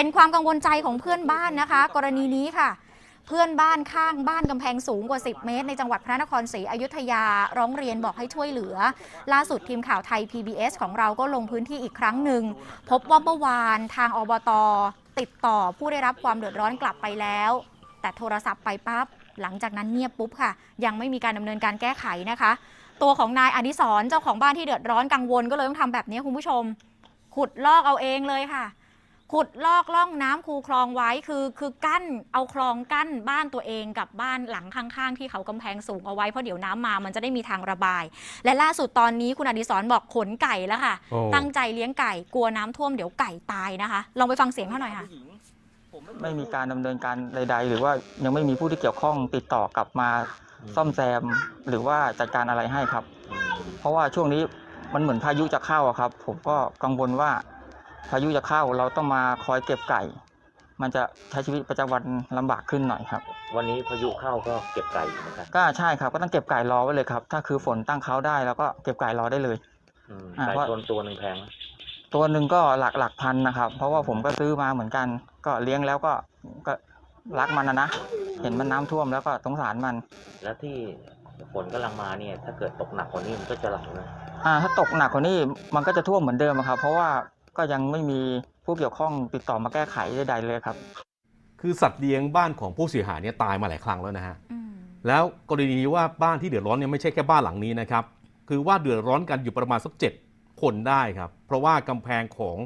เป็นความกังวลใจของเพื่อนบ้านนะคะ กรณีนี้ค่ะ เพื่อนบ้านข้างบ้านกำแพงสูงกว่า 10 เมตร ในจังหวัดพระนครศรีอยุธยาร้องเรียนบอกให้ช่วยเหลือ ล่าสุดทีมข่าวไทย PBS ของเราก็ลงพื้นที่อีกครั้งหนึ่ง พบว่าเมื่อวานทางอบต ติดต่อผู้ได้รับความเดือดร้อนกลับไปแล้ว แต่โทรศัพท์ไปปั๊บหลังจากนั้นเงียบปุ๊บค่ะ ยังไม่มีการดำเนินการแก้ไขนะคะ ตัวของนายอดิศรเจ้าของบ้านที่เดือดร้อนกังวลก็เลยต้องทำแบบนี้คุณผู้ชม ขุดลอกเอาเองเลยค่ะ ขุดลอกล่องน้ำคูคลองไว้คือคือกั้นเอาคลองกั้นบ้านตัวเองกับบ้านหลังข้างๆ ที่เขากำแพงสูงเอาไว้เพราะเดี๋ยวน้ำมามันจะได้มีทางระบาย และล่าสุดตอนนี้คุณอดิศรบอกขนไก่แล้วค่ะ โอ้ ตั้งใจเลี้ยงไก่กลัวน้ำท่วมเดี๋ยวไก่ตายนะคะ ลองไปฟังเสียงเขาหน่อยค่ะ ไม่มีการดำเนินการใด ๆ หรือว่ายังไม่มีผู้ที่เกี่ยวข้องติดต่อกลับมาซ่อมแซมหรือว่าจัดการอะไรให้ครับ เพราะว่าช่วงนี้มันเหมือนพายุจะเข้าอะครับ ผมก็กังวลว่า พายุจะเข้าเราต้องมาคอยเก็บไก่ มันจะใช้ชีวิตประจำวันลำบากขึ้นหน่อยครับ วันนี้พายุเข้าก็เก็บไก่อยู่เหมือนกันก็ใช่ครับก็ต้องเก็บไก่รอไว้เลยครับ ถ้าคือฝนตั้งเขาได้แล้วก็เก็บไก่รอได้เลย อืมอ่าไก่ว่าชนตัวหนึ่งแพงไหมตัวหนึ่งก็หลักหลักพันนะครับ เพราะว่าผมก็ซื้อมาเหมือนกัน ก็เลี้ยงแล้วก็ก็รักมันนะนะเห็นมันน้ำท่วมแล้วก็สงสารมัน แล้วที่ฝนกำลังมาเนี่ย ถ้าเกิดตกหนักกว่านี้มันก็จะไหลนะอ่าถ้าตกหนักกว่านี้มันก็จะท่วมเหมือนเดิมอะครับ เพราะว่า ก็ยังไม่มีผู้เกี่ยวข้องติดต่อมาแก้ไขใดๆเลยครับ คือสัตว์เลี้ยงบ้านของผู้เสียหายเนี่ยตายมาหลายครั้งแล้วนะฮะแล้วกรณีว่าบ้านที่เดือดร้อนเนี่ยไม่ใช่แค่บ้านหลังนี้นะครับ คือว่าเดือดร้อนกันอยู่ประมาณสักเจ็ดคนได้ครับ เพราะว่ากำแพงของ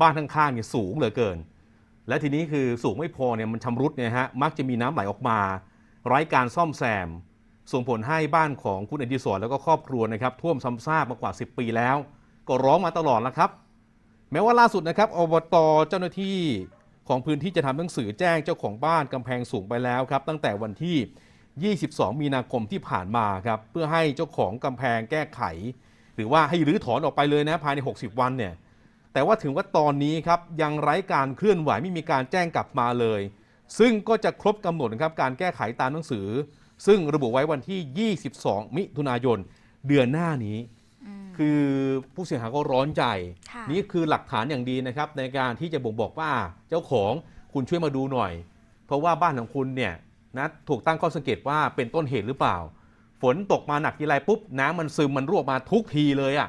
บ้านข้างๆเนี่ยสูงเหลือเกิน และทีนี้คือสูงไม่พอเนี่ยมันชำรุดเนี่ยฮะมักจะมีน้ำไหลออกมา ไร้การซ่อมแซม ส่งผลให้บ้านของคุณอดิศรแล้วก็ครอบครัวนะครับท่วมซ้ำซากมากว่า 10 ปีแล้ว ก็ร้องมาตลอดแล้วครับ แม้ว่าล่าสุดนะครับอบตเจ้าหน้าที่ของพื้นที่จะทำหนังสือแจ้งเจ้าของบ้านกำแพงสูงไปแล้วครับ ตั้งแต่วันที่ 22 มีนาคมที่ผ่านมาครับ เพื่อให้เจ้าของกำแพงแก้ไข หรือว่าให้รื้อถอนออกไปเลยนะภายใน 60 วันเนี่ยแต่ว่าถึงว่าตอนนี้ครับยังไร้การเคลื่อนไหวไม่มีการแจ้งกลับมาเลย ซึ่งก็จะครบกำหนดนะครับการแก้ไขตามหนังสือ ซึ่งระบุไว้วันที่ 22 มิถุนายนเดือนหน้านี้ คือผู้เสียหายก็ร้อนใจ ค่ะ นี่คือหลักฐานอย่างดีนะครับในการที่จะบ่งบอกว่าเจ้าของคุณช่วยมาดูหน่อย เพราะว่าบ้านของคุณเนี่ยนะถูกตั้งข้อสังเกตว่าเป็นต้นเหตุหรือเปล่า ฝนตกมาหนักทีไรปุ๊บน้ำมันซึมมันรั่วมาทุกทีเลยอะ่ะ